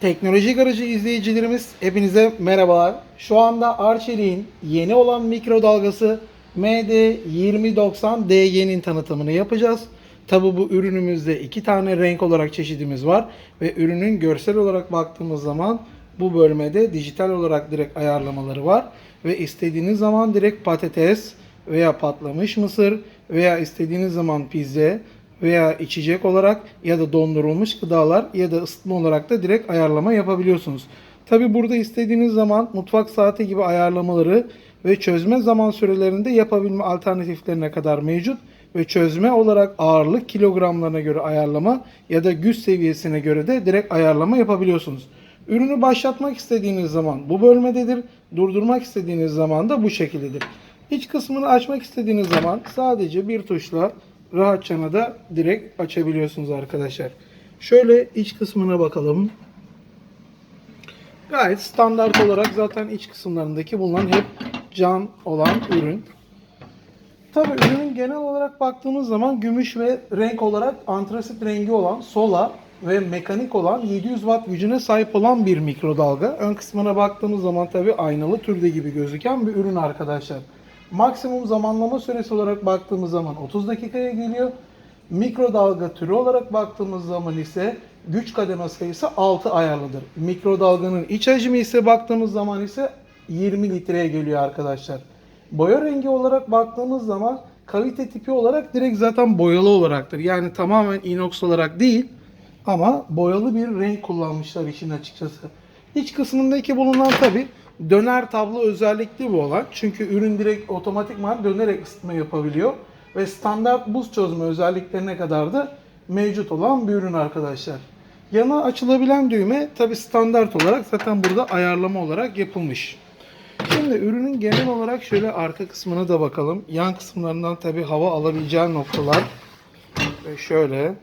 Teknoloji Garajı izleyicilerimiz hepinize merhabalar. Şu anda Arçelik'in yeni olan mikrodalgası MD2090DY'nin tanıtımını yapacağız. Tabi bu ürünümüzde iki tane renk olarak çeşidimiz var ve ürünün görsel olarak baktığımız zaman bu bölmede dijital olarak direkt ayarlamaları var ve istediğiniz zaman direkt patates veya patlamış mısır veya istediğiniz zaman pizza veya içecek olarak ya da dondurulmuş gıdalar ya da ısıtma olarak da direkt ayarlama yapabiliyorsunuz. Tabi burada istediğiniz zaman mutfak saati gibi ayarlamaları ve çözme zaman sürelerinde yapabilme alternatiflerine kadar mevcut ve çözme olarak ağırlık kilogramlarına göre ayarlama ya da güç seviyesine göre de direkt ayarlama yapabiliyorsunuz. Ürünü başlatmak istediğiniz zaman bu bölmededir. Durdurmak istediğiniz zaman da bu şekildedir. İç kısmını açmak istediğiniz zaman sadece bir tuşla rahatça da direkt açabiliyorsunuz arkadaşlar. Şöyle iç kısmına bakalım. Gayet standart olarak zaten iç kısımlarındaki bulunan hep cam olan ürün. Tabii ürünün genel olarak baktığımız zaman gümüş ve renk olarak antrasit rengi olan sola ve mekanik olan 700 watt gücüne sahip olan bir mikrodalga. Ön kısmına baktığımız zaman tabii aynalı türde gibi gözüken bir ürün arkadaşlar. Maksimum zamanlama süresi olarak baktığımız zaman 30 dakikaya geliyor. Mikrodalga türü olarak baktığımız zaman ise güç kademe sayısı 6 ayarlıdır. Mikrodalganın iç hacmi ise baktığımız zaman ise 20 litreye geliyor arkadaşlar. Boya rengi olarak baktığımız zaman kalite tipi olarak direkt zaten boyalı olaraktır. Yani tamamen inox olarak değil ama boyalı bir renk kullanmışlar işin açıkçası. İç kısmındaki bulunan tabi döner tablo özellikli bu olan. Çünkü ürün direkt otomatikman dönerek ısıtma yapabiliyor. Ve standart buz çözme özelliklerine kadar da mevcut olan bir ürün arkadaşlar. Yana açılabilen düğme tabi standart olarak zaten burada ayarlama olarak yapılmış. Şimdi ürünün genel olarak şöyle arka kısmına da bakalım. Yan kısımlarından tabi hava alabileceği noktalar. Ve şöyle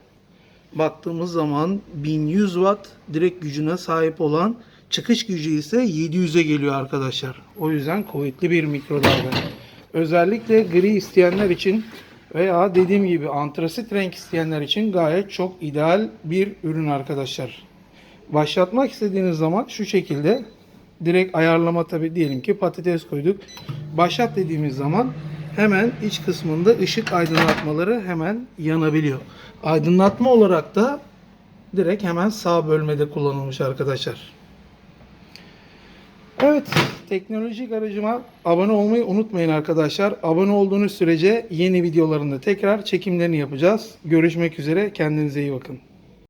baktığımız zaman 1100 watt direkt gücüne sahip olan çıkış gücü ise 700'e geliyor arkadaşlar. O yüzden kuvvetli bir mikrodalga. Özellikle gri isteyenler için veya dediğim gibi antrasit renk isteyenler için gayet çok ideal bir ürün arkadaşlar. Başlatmak istediğiniz zaman şu şekilde direkt ayarlama tabi diyelim ki patates koyduk. Başlat dediğimiz zaman hemen iç kısmında ışık aydınlatmaları hemen yanabiliyor. Aydınlatma olarak da direkt hemen sağ bölmede kullanılmış arkadaşlar. Evet, teknolojik aracıma abone olmayı unutmayın arkadaşlar. Abone olduğunuz sürece yeni videolarında tekrar çekimlerini yapacağız. Görüşmek üzere, kendinize iyi bakın.